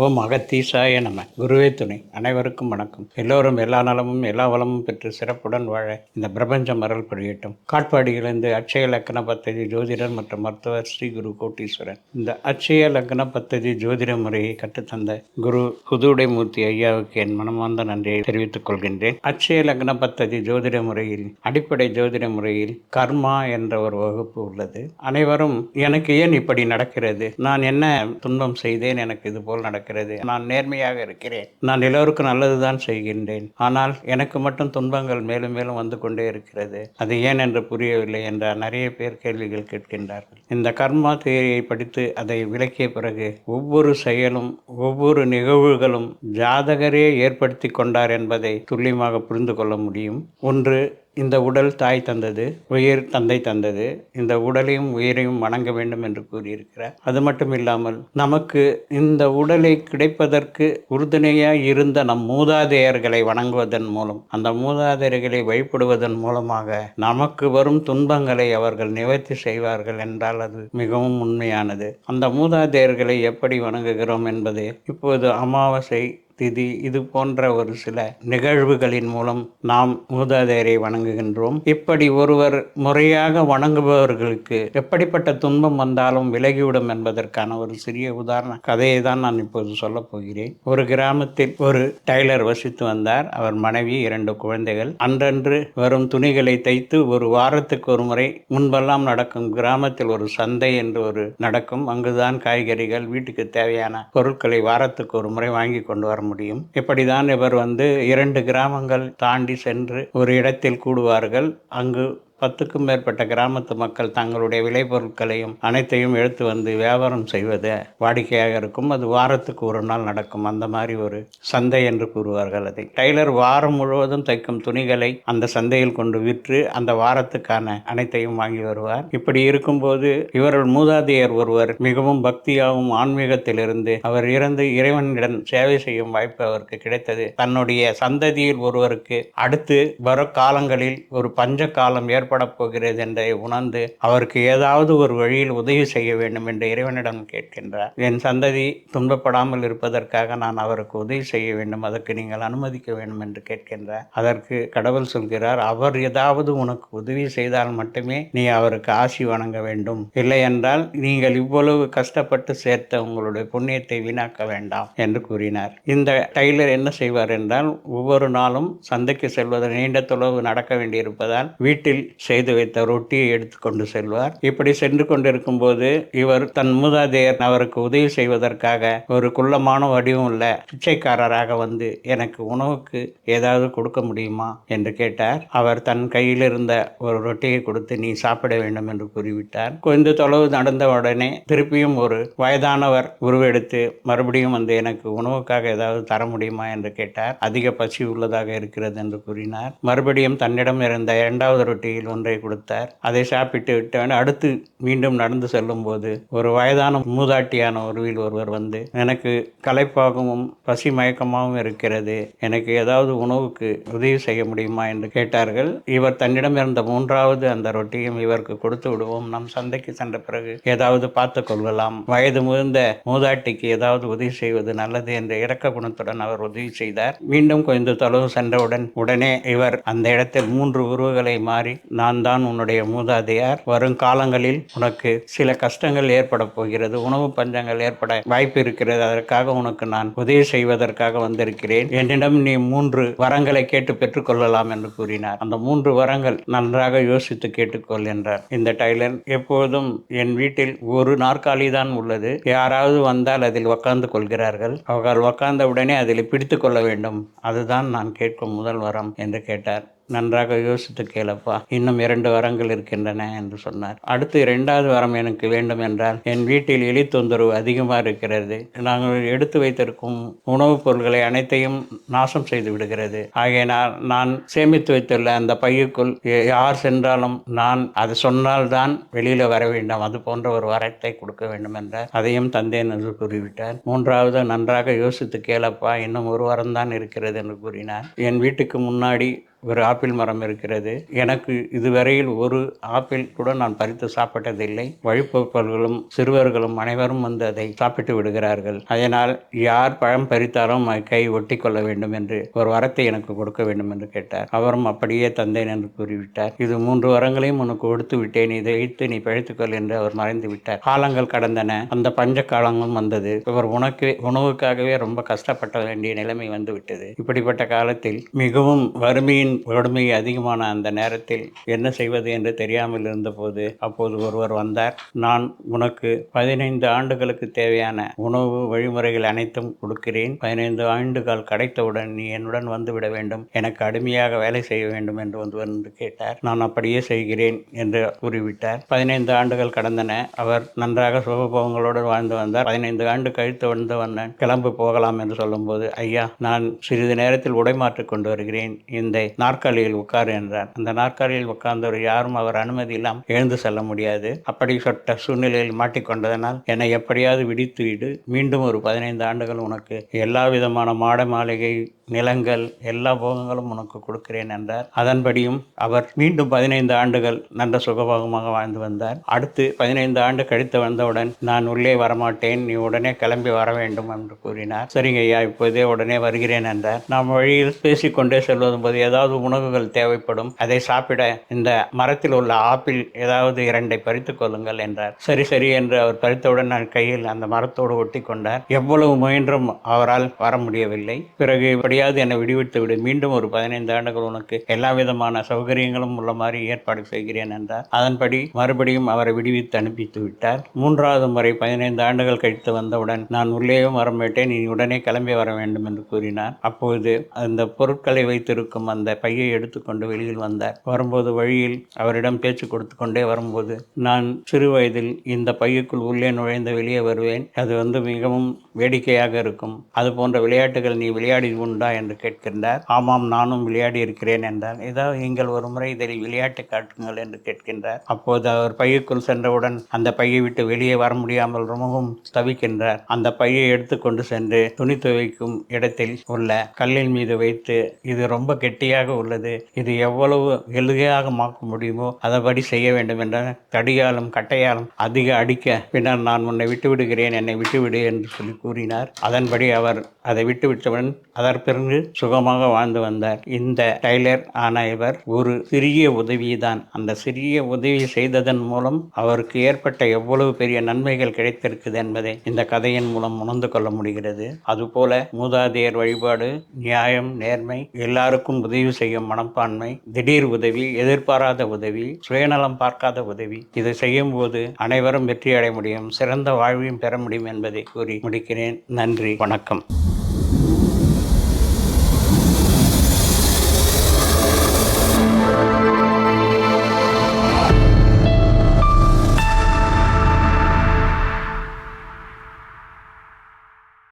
ஓம் அகத்தீசாய நம. குருவே துணை. அனைவருக்கும் வணக்கம். எல்லோரும் எல்லா நலமும் எல்லா வளமும் பெற்று சிறப்புடன் வாழ இந்த பிரபஞ்சம் அருள் புரியட்டும். காட்பாடியிலிருந்து அட்சய லக்ன பத்ததி ஜோதிடர் மற்றும் மருத்துவர் ஸ்ரீ குரு கோட்டீஸ்வரன் இந்த அட்சய லக்ன பத்ததி ஜோதிட முறையை கற்றுத்தந்த குரு புதுடைமூர்த்தி ஐயாவுக்கு என் மனமார்ந்த நன்றியை தெரிவித்துக் கொள்கின்றேன். அட்சய லக்ன பத்ததி ஜோதிட முறையில் அடிப்படை ஜோதிட முறையில் கர்மா என்ற ஒரு வகுப்பு உள்ளது. அனைவரும் எனக்கு ஏன் இப்படி நடக்கிறது? நான் என்ன துன்பம் செய்தேன்? எனக்கு இது போல் நடக்கிறது நான் நேர்மையாக இருக்கிறேன். நான் எல்லோருக்கும் நல்லதுதான் செய்கின்றேன். ஆனால் எனக்கு மட்டும் துன்பங்கள் மேலும் மேலும் வந்து கொண்டே இருக்கிறது. அது ஏன் என்று புரியவில்லை என்ற நிறைய பேர் கேள்விகள் கேட்கின்றார்கள். இந்த கர்மா தேரியை படித்து அதை விளக்கிய பிறகு ஒவ்வொரு செயலும் ஒவ்வொரு நிகழ்வுகளும் ஜாதகரே ஏற்படுத்தி கொண்டார் என்பதை துல்லியமாக புரிந்து கொள்ள முடியும். ஒன்று இந்த உடல் தாய் தந்தது உயிர் தந்தை தந்தது. இந்த உடலையும் உயிரையும் வணங்க வேண்டும் என்று கூறியிருக்கிறார். அது மட்டும் இல்லாமல் நமக்கு இந்த உடலை கிடைப்பதற்கு உறுதுணையாக இருந்த நம் மூதாதையர்களை வணங்குவதன் மூலம் அந்த மூதாதையர்களை வழிபடுவதன் மூலமாக நமக்கு வரும் துன்பங்களை அவர்கள் நிவர்த்தி செய்வார்கள் என்றால் அது மிகவும் உண்மையானது. அந்த மூதாதையர்களை எப்படி வணங்குகிறோம் என்பது இப்போது அமாவாசை திதி இது போன்ற ஒரு சில நிகழ்வுகளின் மூலம் நாம் மூதாதையரை வணங்குகின்றோம். இப்படி ஒருவர் முறையாக வணங்குபவர்களுக்கு எப்படிப்பட்ட துன்பம் வந்தாலும் விலகிவிடும் என்பதற்கான ஒரு சிறிய உதாரண கதையை தான் நான் இப்போது சொல்லப் போகிறேன். ஒரு கிராமத்தில் ஒரு டைலர் வசித்து வந்தார். அவர் மனைவி இரண்டு குழந்தைகள். அன்றன்று வரும் துணிகளை தைத்து ஒரு வாரத்துக்கு ஒரு முறை முன்பெல்லாம் நடக்கும் கிராமத்தில் ஒரு சந்தை என்று ஒரு நடக்கும். அங்குதான் காய்கறிகள் வீட்டுக்கு தேவையான பொருட்களை வாரத்துக்கு ஒரு முறை வாங்கி கொண்டு வர முடியும். இப்படிதான் இவர் வந்து இரண்டு கிராமங்கள் தாண்டி சென்று ஒரு இடத்தில் கூடுவார்கள். அங்கு பத்துக்கும் மேற்பட்ட கிராமத்து மக்கள் தங்களுடைய விளைபொருட்களையும் அனைத்தையும் எடுத்து வந்து வியாபாரம் செய்வது வாடிக்கையாக இருக்கும். அது வாரத்துக்கு ஒரு நாள் நடக்கும். அந்த மாதிரி ஒரு சந்தை என்று கூறுவார்கள் அதை. டைலர் வாரம் முழுவதும் தைக்கும் துணிகளை அந்த சந்தையில் கொண்டு விற்று அந்த வாரத்துக்கான அனைத்தையும் வாங்கி வருவார். இப்படி இருக்கும்போது இவர்கள் மூதாதையர் ஒருவர் மிகவும் பக்தியாகவும் ஆன்மீகத்திலிருந்து அவர் இறந்து இறைவனிடம் சேவை செய்யும் வாய்ப்பு அவருக்கு கிடைத்தது. தன்னுடைய சந்ததியில் ஒருவருக்கு அடுத்து வர காலங்களில் ஒரு பஞ்ச காலம் ஏற்ப தேவைப்படப் போகிறது என்று உணர்ந்து அவருக்கு ஏதாவது ஒரு வழியில் உதவி செய்ய வேண்டும் என்று இறைவனிடம் கேட்கின்றார். என் சந்ததி துன்பப்படாமல் இருப்பதற்காக நான் அவருக்கு உதவி செய்ய வேண்டும் அதற்கு நீங்கள் அனுமதிக்க வேண்டும் என்று கேட்கின்றார். அதற்கு கடவுள் சொல்கிறார் அவர் ஏதாவது உனக்கு உதவி செய்தால் மட்டுமே நீ அவருக்கு ஆசி வணங்க வேண்டும். இல்லை என்றால் நீங்கள் இவ்வளவு கஷ்டப்பட்டு சேர்த்த உங்களுடைய புண்ணியத்தை வீணாக்க வேண்டாம் என்று கூறினார். இந்த டைலர் என்ன செய்வார் என்றால் ஒவ்வொரு நாளும் சந்தைக்கு செல்வது நீண்ட தொலைவு நடக்க வேண்டியிருப்பதால் வீட்டில் செய்து வைத்த ரொட்டியை எடுத்துக்கொண்டு செல்வார். இப்படி சென்று கொண்டிருக்கும் போது இவர் தன் மூதாதையர் அவருக்கு உதவி செய்வதற்காக ஒரு குள்ளமான வடிவம் உள்ள பிச்சைக்காரராக வந்து எனக்கு உணவுக்கு ஏதாவது கொடுக்க முடியுமா என்று கேட்டார். அவர் தன் கையில் இருந்த ஒரு ரொட்டியை கொடுத்து நீ சாப்பிட வேண்டும் என்று கூறிவிட்டார். கொஞ்ச தொலைவு நடந்த உடனே திருப்பியும் ஒரு வயதானவர் உருவெடுத்து மறுபடியும் வந்து எனக்கு உணவுக்காக ஏதாவது தர முடியுமா என்று கேட்டார். அதிக பசி உள்ளதாக இருக்கிறது என்று கூறினார். மறுபடியும் தன்னிடம் இருந்த இரண்டாவது ரொட்டியில் ஒன்றை கொடுத்தார். அதை சாப்பிட்டு விட்டவன் அடுத்து மீண்டும் நடந்து செல்லும் போது ஒரு வயதான மூதாட்டியான உருவில் ஒருவர் வந்து எனக்கு களைப்பாகவும் பசி மயக்கமாகவும் இருக்கிறது. எனக்கு ஏதாவது உணவுக்கு உதவி செய்ய முடியுமா? என்று கேட்டார்கள். இவர் தன்னிடம் இருந்த மூன்றாவது அந்த ரொட்டியும் இவருக்கு கொடுத்து விடுவோம். நம் சந்தைக்கு சென்ற பிறகு ஏதாவது பார்த்து கொள்ளலாம். வயது முதிர்ந்த மூதாட்டிக்கு ஏதாவது உதவி செய்வது நல்லது என்ற இரக்க குணத்துடன் அவர் உதவி செய்தார். மீண்டும் கொஞ்சம் தொலைவு சென்றவுடன் உடனே இவர் அந்த இடத்தில் மூன்று உருவங்களை மாறி நான் தான் உன்னுடைய மூதாதையார். வரும் காலங்களில் உனக்கு சில கஷ்டங்கள் ஏற்பட போகிறது. உணவு பஞ்சங்கள் ஏற்பட வாய்ப்பு இருக்கிறது. அதற்காக உனக்கு நான் உதவி செய்வதற்காக வந்திருக்கிறேன். என்னிடம் நீ மூன்று வரங்களை கேட்டு பெற்றுக்கொள்ளலாம் என்று கூறினார். அந்த மூன்று வரங்கள் நன்றாக யோசித்து கேட்டுக்கொள் என்றார். இந்த டைலர் எப்போதும் என் வீட்டில் ஒரு நாற்காலி தான் உள்ளது. யாராவது வந்தால் அதில் உட்கார்ந்து கொள்கிறார்கள். அவர்கள் உட்கார்ந்த உடனே அதில் பிடித்து கொள்ள வேண்டும். அதுதான் நான் கேட்கும் முதல் வரம் என்று கேட்டார். நன்றாக யோசித்து கேளப்பா. இன்னும் இரண்டு வரங்கள் இருக்கின்றன என்று சொன்னார். அடுத்து இரண்டாவது வரம் எனக்கு வேண்டும் என்றால் என் வீட்டில் எலி தொந்தரவு அதிகமாக இருக்கிறது. நாங்கள் எடுத்து வைத்திருக்கும் உணவுப் பொருட்களை அனைத்தையும் நாசம் செய்து விடுகிறது. ஆகையினால் நான் சேமித்து வைத்துள்ள அந்த பையுக்குள் யார் சென்றாலும் நான் அது சொன்னால்தான் வெளியில் வர வேண்டாம். அது போன்ற ஒரு வரத்தை கொடுக்க வேண்டும் என்றார். அதையும் தந்தேன் என்று கூறிவிட்டார். மூன்றாவது நன்றாக யோசித்து கேளப்பா. இன்னும் ஒரு வாரம் தான் இருக்கிறது என்று கூறினார். என் வீட்டுக்கு முன்னாடி ஒரு ஆப்பிள் மரம் இருக்கிறது. எனக்கு இதுவரையில் ஒரு ஆப்பிள் கூட நான் பறித்து சாப்பிட்டதில்லை. வழிபோக்கர்களும் சிறுவர்களும் அனைவரும் வந்து அதை சாப்பிட்டு விடுகிறார்கள். அதனால் யார் பழம் பறித்தாலும் கை ஒட்டி கொள்ள வேண்டும் என்று ஒரு வரத்தை எனக்கு கொடுக்க வேண்டும் என்று கேட்டார். அவரும் அப்படியே தந்தேன் என்று கூறிவிட்டார். இது மூன்று வரங்களையும் உனக்கு கொடுத்து விட்டேன். இதை வைத்து நீ பழித்துக்கொள் என்று அவர் மறைந்து விட்டார். காலங்கள் கடந்தன. அந்த பஞ்ச காலங்களும் வந்தது. இவர் உனக்கு உணவுக்காகவே ரொம்ப கஷ்டப்பட வேண்டிய நிலைமை வந்து விட்டது. இப்படிப்பட்ட காலத்தில் மிகவும் வறுமையின் கொடுமை அதிகமான அந்த நேரத்தில் என்ன செய்வது என்று தெரியாமல் இருந்தபோது அப்போது ஒருவர் வந்தார். நான் உனக்கு பதினைந்து ஆண்டுகளுக்கு தேவையான உணவு வழிமுறைகள் அனைத்தும் கொடுக்கிறேன். பதினைந்து ஆண்டுகள் கிடைத்தவுடன் நீ என்னுடன் வந்து விட வேண்டும். எனக்கு அடிமையாக வேலை செய்ய வேண்டும் என்று வந்து வந்து கேட்டார். நான் அப்படியே செய்கிறேன் என்று கூறிவிட்டார். பதினைந்து ஆண்டுகள் கடந்தன. அவர் நன்றாக சுகபோகங்களோடு வாழ்ந்து வந்தார். பதினைந்து ஆண்டு கழித்து வந்து வந்தேன் கிளம்பு போகலாம் என்று சொல்லும்போது ஐயா நான் சிறிது நேரத்தில் உடைமாற்றிக் கொண்டு வருகிறேன். இந்த நாற்காலியில் உட்காரு என்றார். அந்த நாற்காலியில் உட்கார்ந்தவர் யாரும் அவர் அனுமதி இல்லாமல் எழுந்து செல்ல முடியாது. அப்படி சொட்ட சூழ்நிலையில் மாட்டிக்கொண்டதனால் என்னை எப்படியாவது விடித்து விடு. மீண்டும் ஒரு பதினைந்து ஆண்டுகள் உனக்கு எல்லா விதமான மாட மாளிகை நிலங்கள் எல்லா போகங்களும் உனக்கு கொடுக்கிறேன் என்றார். அதன்படியும் அவர் மீண்டும் பதினைந்து ஆண்டுகள் நல்ல சுகபோகமாக வாழ்ந்து வந்தார். அடுத்து பதினைந்து ஆண்டு கழித்து வந்தவுடன் நான் உள்ளே வரமாட்டேன். நீ உடனே கிளம்பி வர வேண்டும் என்று கூறினார். சரிங்க ஐயா இப்போதே உடனே வருகிறேன் என்றார். நாம் வழியில் பேசிக்கொண்டே செல்வதும் போது ஏதாவது உணவுகள் தேவைப்படும் அதை சாப்பிட இந்த மரத்தில் உள்ள ஆப்பிள் ஏதாவது இரண்டை பறித்துக் கொள்ளுங்கள் என்றார். சரி சரி என்று அவர் பறித்தவுடன் நான் கையில் அந்த மரத்தோடு ஒட்டி கொண்டார். எவ்வளவு முயன்றும் அவரால் வர முடியவில்லை. பிறகு எப்படியாவது என்னை விடுவித்து விடு மீண்டும் ஒரு பதினைந்து ஆண்டுகள் உனக்கு எல்லா விதமான சௌகரியங்களும் உள்ள மாதிரி ஏற்பாடு செய்கிறேன் என்றார். அதன்படி மறுபடியும் அவரை விடுவித்து அனுப்பித்து விட்டார். மூன்றாவது முறை பதினைந்து ஆண்டுகள் கழித்து வந்தவுடன் நான் உள்ளேயும் வரமாட்டேன் நீ உடனே கிளம்பி வர வேண்டும் என்று கூறினார். அப்போது அந்த பொருட்களை வைத்திருக்கும் அந்த பையை எடுத்துக்கொண்டு வெளியில் வந்தார். வரும்போது வழியில் அவரிடம் பேச்சு கொடுத்து கொண்டே வரும்போது நான் சிறு வயதில் இந்த பையுக்குள் உள்ளே நுழைந்து வெளியே வருவேன். அது வந்து மிகவும் வேடிக்கையாக இருக்கும். அது போன்ற விளையாட்டுகள் நீ விளையாடி உண்டா? என்று கேட்கின்றார். ஆமாம் நானும் விளையாடி இருக்கிறேன் என்றார். ஏதாவது நீங்கள் ஒரு முறை இதை விளையாட்டு காட்டுங்கள் என்று கேட்கின்றார். அப்போது அவர் பையுக்குள் சென்றவுடன் அந்த பையை விட்டு வெளியே வர முடியாமல் ரொம்பவும் தவிக்கின்றார். அந்த பையை எடுத்துக்கொண்டு சென்று துணி துவைக்கும் இடத்தில் உள்ள கல்லின் மீது வைத்து இது ரொம்ப கெட்டியாக உள்ளது. இது எவ்வளவு எளிதாக மாக்க முடியுமோ அதபடி செய்ய வேண்டும் என்ற தடியாலும் கட்டையாலும் அதிக அடிக்க பின்னர் நான் உன்னை விட்டு விடுகிறேன் என்னை விட்டுவிடு என்று சொல்லி கூறினார். அதன்படி அவர் அதை விட்டுவிட்டவுடன் அதற்பிறகு சுகமாக வாழ்ந்து வந்தார். இந்த டைலர் ஆன இவர் ஒரு சிறிய உதவிதான். அந்த சிறிய உதவி செய்ததன் மூலம் அவருக்கு ஏற்பட்ட எவ்வளவு பெரிய நன்மைகள் கிடைத்திருக்குது என்பதை இந்த கதையின் மூலம் உணர்ந்து கொள்ள முடிகிறது. அதுபோல மூதாதையர் வழிபாடு நியாயம் நேர்மை எல்லாருக்கும் உதவி உதவி செய்யும் மனப்பான்மை திடீர் உதவி எதிர்பாராத உதவி சுயநலம் பார்க்காத உதவி இதை செய்யும் போது அனைவரும் வெற்றி அடைய முடியும் சிறந்த வாழ்வையும் பெற முடியும் என்பதை கூறி முடிக்கிறேன். நன்றி வணக்கம்.